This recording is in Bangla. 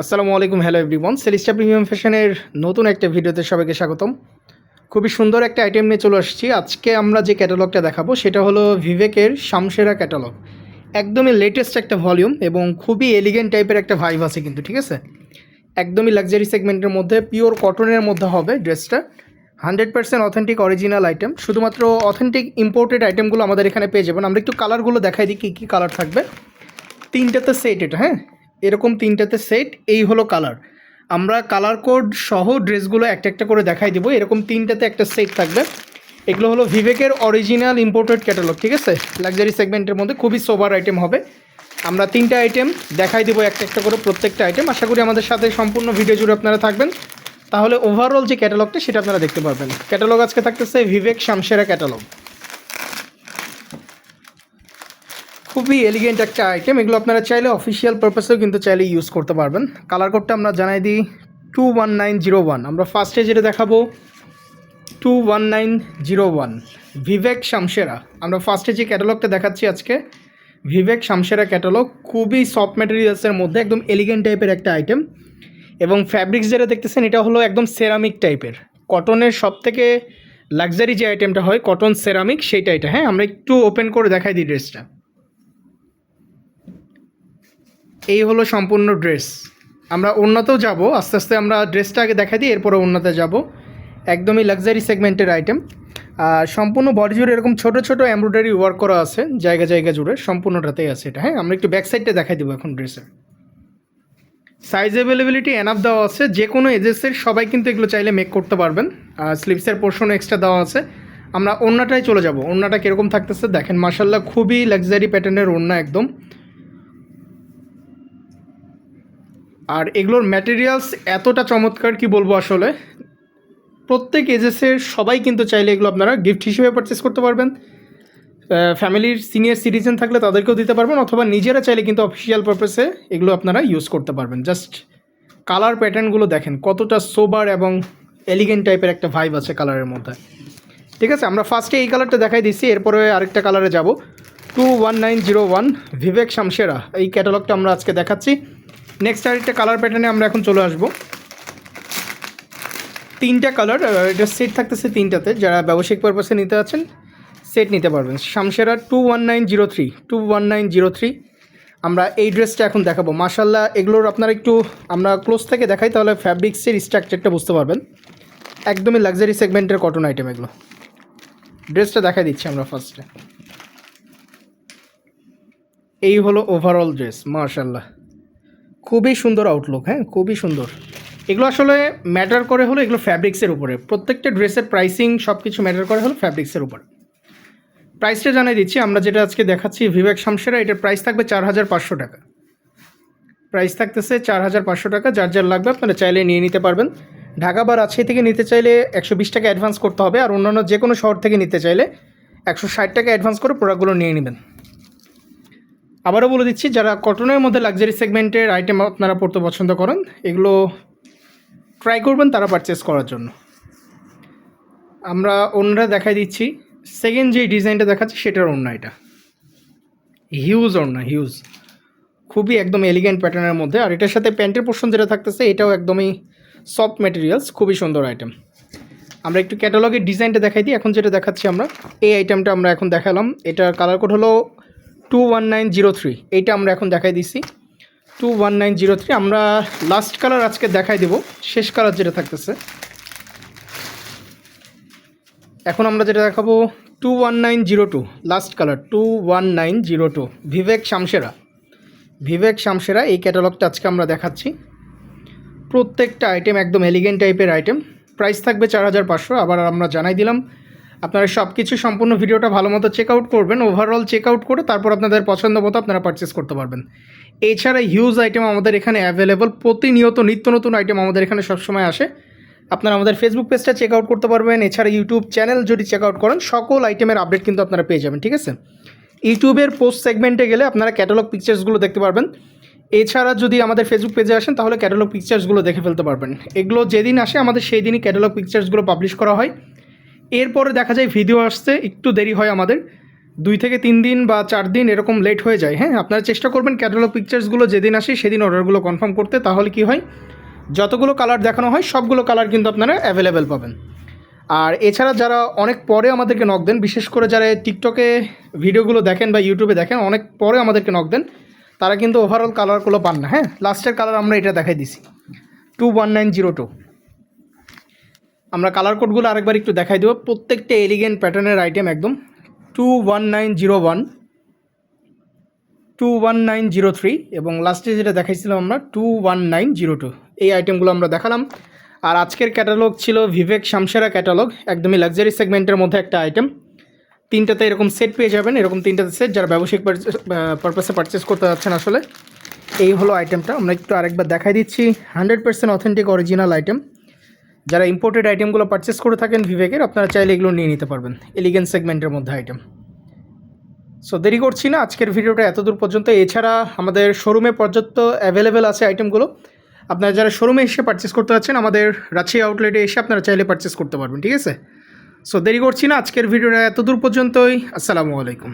আসসালামু আলাইকুম হ্যালো এভরিওয়ান সেলিস্টা প্রিমিয়াম ফ্যাশনের নতুন একটা ভিডিওতে সবাইকে স্বাগতম। খুবই সুন্দর একটা আইটেম নিয়ে চলে আসছি। আজকে আমরা যে ক্যাটালগটা দেখাবো, সেটা হলো ভিভেকের শামসেরা ক্যাটালগ একদমই লেটেস্ট একটা ভলিউম এবং খুবই এলিগেন্ট টাইপের একটা ভাইভ আছে কিন্তু, ঠিক আছে? একদমই লাক্সারি সেগমেন্টের মধ্যে পিওর কটনের মধ্যে হবে ড্রেসটা hundred percent authentic original item শুধুমাত্র অথেন্টিক ইম্পোর্টেড আইটেমগুলো আমাদের এখানে পেয়ে যাবেন। আমরা একটু কালারগুলো দেখাই দিই, কী কী কালার থাকবে। তিনটাতে সেট এটা হ্যাঁ? এরকম তিনটাতে সেট এই হলো কালার আমরা কালার কোড সহ ড্রেসগুলো একটা একটা করে দেখাই দিব। এরকম তিনটাতে একটা সেট থাকবে। এগুলো হলো ভিভেকের অরিজিনাল ইম্পোর্টেড ক্যাটালগ ঠিক আছে? লাক্সারি সেগমেন্টের মধ্যে খুবই সোবার আইটেম হবে। আমরা তিনটা আইটেম দেখাই দেবো একটা একটা করে প্রত্যেকটা আইটেম আশা করি আমাদের সাথে সম্পূর্ণ ভিডিও জুড়ে আপনারা থাকবেন। তাহলে ওভারঅল যে ক্যাটালগটা সেটা আপনারা দেখতে পারবেন। ক্যাটালগ আজকে থাকতেছে ভিভেক শামসেরা ক্যাটালগ খুবই এলিগেন্ট একটা আইটেম এগুলো আপনারা চাইলে অফিসিয়াল পারপাসেও কিন্তু চাইলে ইউজ করতে পারবেন। কালার কোডটা আমরা জানাই দিই two one nine zero one আমরা ফার্স্টে যেটা দেখাবো two one nine zero one Vivek Shamshera আমরা ফার্স্টে যে ক্যাটালগটা দেখাচ্ছি আজকে। ভিভেক শামসেরা ক্যাটালগ খুবই সফট ম্যাটেরিয়ালসের মধ্যে, একদম এলিগেন্ট টাইপের একটা আইটেম এবং ফ্যাব্রিক্স যেটা দেখতেছেন, এটা হলো একদম সেরামিক টাইপের কটনের সব থেকে লাক্সারি যে আইটেমটা হয় কটন সেরামিক সেইটা এটা। হ্যাঁ আমরা একটু ওপেন করে দেখাই দিই ড্রেসটা এই হলো সম্পূর্ণ ড্রেস। আমরা অন্যতেও যাব, আস্তে আস্তে আমরা ড্রেসটা আগে দেখাই দিই, এরপরে অন্যতে যাব। একদমই লাক্সারি সেগমেন্টের আইটেম আর সম্পূর্ণ বডি জুড়ে এরকম ছোট ছোট এমব্রয়ডারি ওয়ার্ক করা আছে, জায়গা জায়গা জুড়ে, সম্পূর্ণটাতেই আছে এটা হ্যাঁ? আমরা একটু ব্যাক সাইডটা দেখাই দেবো এখন ড্রেসের। সাইজ অ্যাভেলেবিলিটি এনাফ দেওয়া আছে, যে কোনো এজেসের সবাই কিন্তু এগুলো চাইলে মেক করতে পারবেন। আর স্লিভসের পোর্শন এক্সট্রা দেওয়া আছে। আমরা ওড়নাটাই চলে যাব ওড়নাটা কীরকম থাকতেছে দেখেন মার্শাল্লাহ খুবই লাক্সারি প্যাটার্নের ওড়না একদম। আর এগুলোর ম্যাটেরিয়ালস এতটা চমৎকার কি বলব আসলে? প্রত্যেক এজেসের সবাই কিন্তু চাইলে এগুলো আপনারা গিফট হিসেবে পারচেস করতে পারবেন। ফ্যামিলির সিনিয়র সিটিজেন থাকলে তাদেরকেও দিতে পারবেন, অথবা নিজেরা চাইলে কিন্তু অফিসিয়াল পারপাসে এগুলো আপনারা ইউজ করতে পারবেন। জাস্ট কালার প্যাটার্নগুলো দেখেন, কতটা সোবার এবং এলিগেন্ট টাইপের একটা ভাইব আছে কালারের মধ্যে। ঠিক আছে, আমরা ফার্স্টে এই কালারটা দেখাই দিচ্ছি, এরপরে আরেকটা কালারে যাব। Two one nine zero one Vivek Shamshera এই ক্যাটালগটা আমরা আজকে দেখাচ্ছি। নেক্সট আরেকটা কালার প্যাটার্নে আমরা এখন চলে আসব। তিনটা কালার এটা সেট থাকতেছে তিনটাতে, যারা ব্যবসায়িক পারপাসে নিতে আছেন সেট নিতে পারবেন। Shamshera two one nine zero three two one nine zero three আমরা এই ড্রেসটা এখন দেখাবো। মাশাল্লাহ এগুলোর আপনারা একটু, আমরা ক্লোজ থেকে দেখাই, তাহলে ফ্যাব্রিক্সের স্ট্রাকচারটা বুঝতে পারবেন। একদমই লাক্সারি সেগমেন্টের কটন আইটেম এগুলো। ড্রেসটা দেখাই দিচ্ছি আমরা ফার্স্টে এই হলো ওভারঅল ড্রেস মার্শাল্লাহ খুবই সুন্দর আউটলুক হ্যাঁ খুবই সুন্দর। এগুলো আসলে ম্যাটার করে হলো এগুলো ফ্যাব্রিক্সের উপরে। প্রত্যেকটা ড্রেসের প্রাইসিং সব কিছু ম্যাটার করে হলো ফ্যাব্রিক্সের উপরে। প্রাইসটা জানিয়ে দিচ্ছি, আমরা যেটা আজকে দেখাচ্ছি ভিভেক শামশেরা এটার প্রাইস থাকবে চার হাজার পাঁচশো টাকা। প্রাইস থাকতেছে চার হাজার পাঁচশো টাকা, যার যার লাগবে আপনারা চাইলে নিয়ে নিতে পারবেন। ঢাকা বা রাজশাহী থেকে নিতে চাইলে একশো বিশ টাকা অ্যাডভান্স করতে হবে, আর অন্যান্য যে কোনো শহর থেকে নিতে চাইলে একশো ষাট টাকা অ্যাডভান্স করে প্রোডাক্টগুলো নিয়ে নেবেন। আবারও বলে দিচ্ছি, যারা কটনের মধ্যে লাক্সারি সেগমেন্টের আইটেম আপনারা পড়তে পছন্দ করেন, এগুলো ট্রাই করবেন তারা পারচেস করার জন্য। আমরা অন্যরা দেখাই দিচ্ছি। সেকেন্ড যে ডিজাইনটা দেখাচ্ছি, সেটার অন্য এটা। হিউজ অন্য হিউজ খুবই একদম এলিগেন্ট প্যাটার্নের মধ্যে। আর এটার সাথে প্যান্টের পোর্শন যেটা থাকতেছে, এটাও একদমই সফট ম্যাটেরিয়ালস খুবই সুন্দর আইটেম আমরা একটু ক্যাটালগের ডিজাইনটা দেখাই দিই। এখন যেটা দেখাচ্ছি আমরা, এই আইটেমটা আমরা এখন দেখালাম। এটার কালার কোড হলো two one nine zero three এইটা আমরা এখন দেখাই দিছি। Two one nine zero three আমরা লাস্ট কালার আজকে দেখাই দেব। শেষ কালার যেটা থাকতেছে। এখন আমরা যেটা দেখাবো two one nine zero two last colour two one nine zero two Vivek Shamshera Vivek Shamshera এই ক্যাটালগটা আজকে আমরা দেখাচ্ছি। প্রত্যেকটা আইটেম একদম এলিগেন্ট টাইপের আইটেম প্রাইস থাকবে চার হাজার পাঁচশো, আবার আমরা জানাই দিলাম আপনারা সব কিছু সম্পূর্ণ ভিডিওটা ভালো মতো চেক আউট করবেন ওভারঅল চেক আউট করে তারপর আপনাদের পছন্দ মতো আপনারা পারচেস করতে পারবেন। এছাড়া হিউজ আইটেম আমাদের এখানে অ্যাভেলেবল প্রতিনিয়ত নিত্য নতুন আইটেম আমাদের এখানে সবসময় আসে। আপনারা আমাদের ফেসবুক পেজটা চেক আউট করতে পারবেন, এছাড়া ইউটিউব চ্যানেল যদি চেক আউট করেন, সকল আইটেমের আপডেট কিন্তু আপনারা পেয়ে যাবেন, ঠিক আছে? ইউটিউবের পোস্ট সেগমেন্টে গেলে আপনারা ক্যাটালগ পিকচার্সগুলো দেখতে পারবেন। এছাড়া যদি আমাদের ফেসবুক পেজে আসেন, তাহলে ক্যাটালগ পিকচার্সগুলো দেখে ফেলতে পারবেন। এগুলো যেদিন আসে, আমাদের সেই দিনই ক্যাটালগ পিকচার্সগুলো পাবলিশ করা হয়। এরপরে দেখা যায় ভিডিও আসতে একটু দেরি হয় আমাদের। দুই থেকে তিন দিন বা চার দিন এরকম লেট হয়ে যায়। হ্যাঁ আপনারা চেষ্টা করবেন ক্যাটালগ পিকচার্সগুলো যেদিন আসে সেদিন অর্ডারগুলো কনফার্ম করতে, তাহলে কি হয়? যতগুলো কালার দেখানো হয়, সবগুলো কালার কিন্তু আপনারা অ্যাভেলেবেল পাবেন। আর এছাড়া যারা অনেক পরে আমাদেরকে নক দেন, বিশেষ করে যারা টিকটকে ভিডিওগুলো দেখেন বা ইউটিউবে দেখেন, অনেক পরে আমাদেরকে নক দেন, তারা কিন্তু ওভারঅল কালারগুলো পান না। হ্যাঁ লাস্টের কালার আমরা এটা দেখাই দিছি। Two one nine zero two আমরা কালার কোডগুলো আরেকবার একটু দেখাই দেবো। প্রত্যেকটা এলিগেন্ট প্যাটার্নের আইটেম একদম। Two one nine zero one two one nine zero three এবং লাস্টে যেটা দেখাইছিলাম আমরা two one nine zero two এই আইটেমগুলো আমরা দেখালাম। আর আজকের ক্যাটালগ ছিল ভিভেক শামসেরা ক্যাটালগ একদমই লাক্সারি সেগমেন্টের মধ্যে একটা আইটেম তিনটাতে এরকম সেট পেয়ে যাবেন, এরকম তিনটাতে সেট যারা ব্যবসায়িক পারপাসে পারচেস করতে যাচ্ছেন আসলে, এই হলো আইটেমটা আমরা একটু আরেকবার দেখাই দিচ্ছি। Hundred percent authentic original item যারা ইম্পোর্টেড আইটেমগুলো পারচেস করে থাকেন ভিভেকের আপনারা চাইলে এগুলো নিয়ে নিতে পারবেন। এলিগেন্স সেগমেন্টের মধ্যে আইটেম সো দেরি করছি না, আজকের ভিডিওটা এত দূর পর্যন্ত। এছাড়া আমাদের শোরুমে পর্যাপ্ত অ্যাভেলেবেল আছে আইটেমগুলো আপনারা যারা শোরুমে এসে পারচেস করতে যাচ্ছেন, আমাদের রাজশাহী আউটলেটে এসে আপনারা চাইলে পারচেস করতে পারবেন, ঠিক আছে? সো দেরি করছি না, আজকের ভিডিওটা এত দূর পর্যন্তই। আসসালামু আলাইকুম।